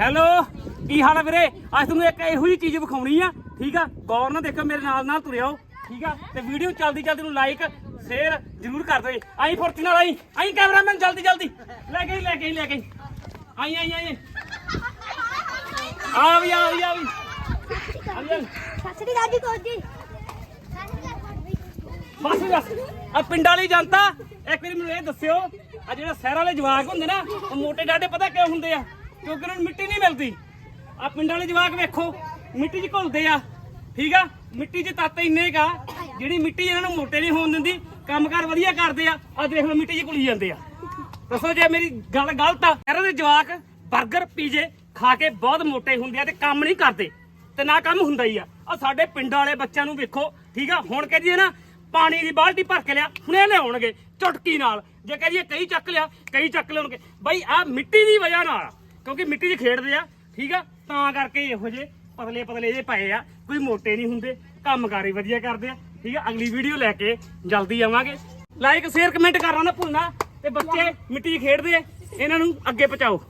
Hello ਕੀ ਹਾਲ ਹੈ ਵੀਰੇ? ਅੱਜ ਤੁਹਾਨੂੰ ਇੱਕ ਇਹੋ ਜਿਹੀ ਚੀਜ਼ ਵਿਖਾਉਣੀ ਆ ਠੀਕ ਆ? ਗੌਰ ਨਾਲ ਦੇਖੋ ਮੇਰੇ ਨਾਲ ਨਾਲ ਤੁਰਿਓ ਠੀਕ ਆ? ਤੇ ਵੀਡੀਓ ਚੱਲਦੀ ਚੱਲਦੀ ਨੂੰ ਲਾਈਕ ਸ਼ੇਅਰ ਜ਼ਰੂਰ ਕਰ ਦਿਓ ਆਈ ਫੋਰਚੂਨਰ ਆਈ ਆਈ ਕੈਮਰਾਮੈਨ ਜਲਦੀ ਜਲਦੀ। ਲੈ ਕੇ ਆਈ, ਲੈ ਕੇ ਆਈ, ਲੈ ਕੇ ਆਈ। ਆਈ ਆਈ। ਆਈ ਆ ਵੀ ਆ ਵੀ ਆ ਵੀ। ਆ ਵੀ ਆ ਵੀ। ਸਸਰੀ ਦਾਦੀ ਕੋਜੀ ਬਸ ਬਸ। ਆ ਪਿੰਡਾਂ ਵਾਲੀ ਜਨਤਾ ਇੱਕ ਵਾਰੀ ਮੈਨੂੰ ਇਹ ਦੱਸਿਓ ਆ ਜਿਹੜਾ ਸ਼ਹਿਰਾਂ ਵਾਲੇ ਜਵਾਕ ਹੁੰਦੇ ਨਾ ਉਹ ਮੋਟੇ ਡਾਡੇ ਪਤਾ ਕਿਉਂ ਹੁੰਦੇ ਆ? ਕਿਉਂਕਿ ਉਹਨਾਂ ਨੂੰ ਮਿੱਟੀ ਨਹੀਂ ਮਿਲਦੀ। ਆ ਪਿੰਡਾਂ ਵਾਲੇ ਜਵਾਕ ਵੇਖੋ, ਮਿੱਟੀ 'ਚ ਘੁਲਦੇ ਆ। ਠੀਕ ਆ? ਮਿੱਟੀ 'ਚ ਤੱਤ ਇੰਨੇ ਕਾ ਜਿਹੜੀ ਮਿੱਟੀ ਇਹਨਾਂ ਨੂੰ ਮੋਟੇ ਨਹੀਂ ਹੋਣ ਦਿੰਦੀ, ਕੰਮਕਾਰ ਵਧੀਆ ਕਰਦੇ ਆ ਆ ਦੇਖ ਲਓ ਮਿੱਟੀ 'ਚ ਘੁਲੀ ਜਾਂਦੇ ਆ। ਦੱਸੋ ਜੇ ਮੇਰੀ ਗੱਲ ਗਲਤ ਆ, ਸ਼ਹਿਰਾਂ ਦੇ ਜਵਾਕ 버ਗਰ ਪੀਜੇ ਖਾ ਕੇ ਬਹੁਤ ਮੋਟੇ ਹੁੰਦੇ ਆ ਤੇ ਕੰਮ ਨਹੀਂ ਕਰਦੇ। ਤੇ ਨਾ ਕੰਮ ਹੁੰਦਾ ਹੀ ਆ। ਆ ਸਾਡੇ ਪਿੰਡਾਂ ਵਾਲੇ ਬੱਚਿਆਂ ਨੂੰ ਵੇਖੋ, ਠੀਕ ਆ? ਹੁਣ ਕਹਦੀਏ ਨਾ, ਪਾਣੀ ਦੀ ਬਾਲਟੀ ਭਰ ਕੇ ਲਿਆ, ਹੁਣੇ ਲਿਆਉਣਗੇ, ਚੁਟਕੀ ਨਾਲ। ਜੇ ਕਹਦੀਏ ਕਈ ਚੱਕ ਲਿਆ, ਕਈ ਚੱਕ ਲਿਆਉਣਗੇ। ਬਾਈ ਆ ਮਿੱਟੀ ਦੀ ਵਜ੍ਹਾ ਨਾਲ ਕਿਉਂਕਿ ਮਿੱਟੀ 'ਚ ਖੇਡਦੇ ਆ ਠੀਕ ਆ? ਤਾਂ ਕਰਕੇ ਇਹੋ ਜੇ ਪਤਲੇ ਪਤਲੇ ਜੇ ਪਏ ਆ ਕੋਈ ਮੋਟੇ ਨਹੀਂ ਹੁੰਦੇ ਕੰਮਕਾਰ ਹੀ ਵਧੀਆ ਕਰਦੇ ਆ ਠੀਕ ਆ? ਅਗਲੀ ਵੀਡੀਓ ਲੈ ਕੇ ਜਲਦੀ ਆਵਾਂਗੇ। ਲਾਈਕ ਸ਼ੇਅਰ ਕਮੈਂਟ ਕਰਨਾ ਨਾ ਭੁੱਲਣਾ ਤੇ ਬੱਚੇ ਮਿੱਟੀ 'ਚ ਖੇਡਦੇ ਆ ਇਹਨਾਂ ਨੂੰ ਅੱਗੇ ਪਹੁੰਚਾਓ।